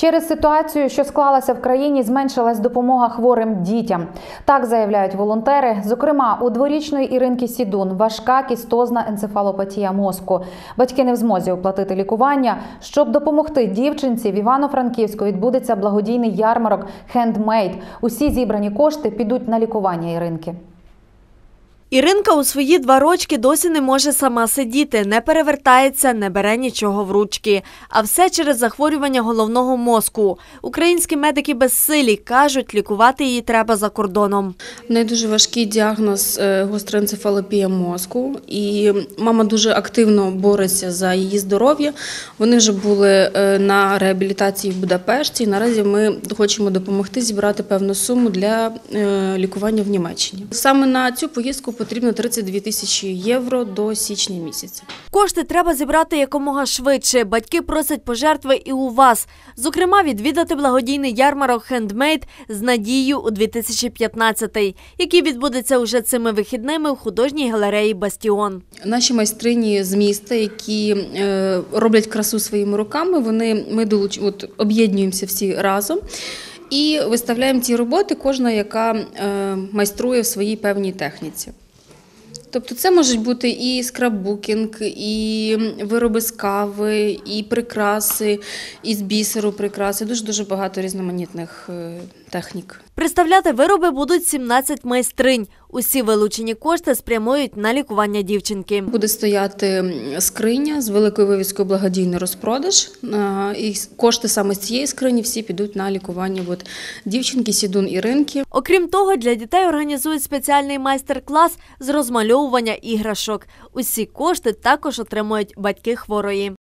Через ситуацію, що склалася в країні, зменшилась допомога хворим дітям. Так заявляють волонтери. Зокрема, у дворічної Іринки Сідун важка кістозна енцефалопатія мозку. Батьки не в змозі оплатити лікування. Щоб допомогти дівчинці, в Івано-Франківську відбудеться благодійний ярмарок «Хендмейд». Усі зібрані кошти підуть на лікування Іринки. Іринка у свої два рочки досі не може сама сидіти, не перевертається, не бере нічого в ручки. А все через захворювання головного мозку. Українські медики безсилі кажуть, лікувати її треба за кордоном. В дуже важкий діагноз е, гостроенцефалопія мозку, і мама дуже активно бореться за її здоров'я. Вони вже були е, на реабілітації в Будапешті. Наразі ми хочемо допомогти зібрати певну суму для е, лікування в Німеччині. Саме на цю поїздку потрібно 32 тисячі євро до січня місяця. Кошти треба зібрати якомога швидше. Батьки просять пожертви і у вас. Зокрема, відвідати благодійний ярмарок «Хендмейд» з надією у 2015, який відбудеться уже цими вихідними у художній галереї Бастіон. Наші майстрині з міста, які е, роблять красу своїми руками, вони ми долуч, от, об'єднуємося всі разом. І виставляємо ці роботи, кожна, яка е, майструє в своїй певній техніці. Тобто це можуть бути і скраббукінг, і вироби з кави, і прикраси, і з бісеру прикраси. Дуже дуже багато різноманітних е, технік. Представляти вироби будуть 17 майстринь. Усі вилучені кошти спрямують на лікування дівчинки. Буде стояти скриня з великою вивіскою благодійний розпродаж. І кошти саме з цієї скрині всі підуть на лікування от, дівчинки Сідун Іринки. Окрім того, для дітей організують спеціальний майстер-клас з розмальовування іграшок. Усі кошти також отримують батьки хворої.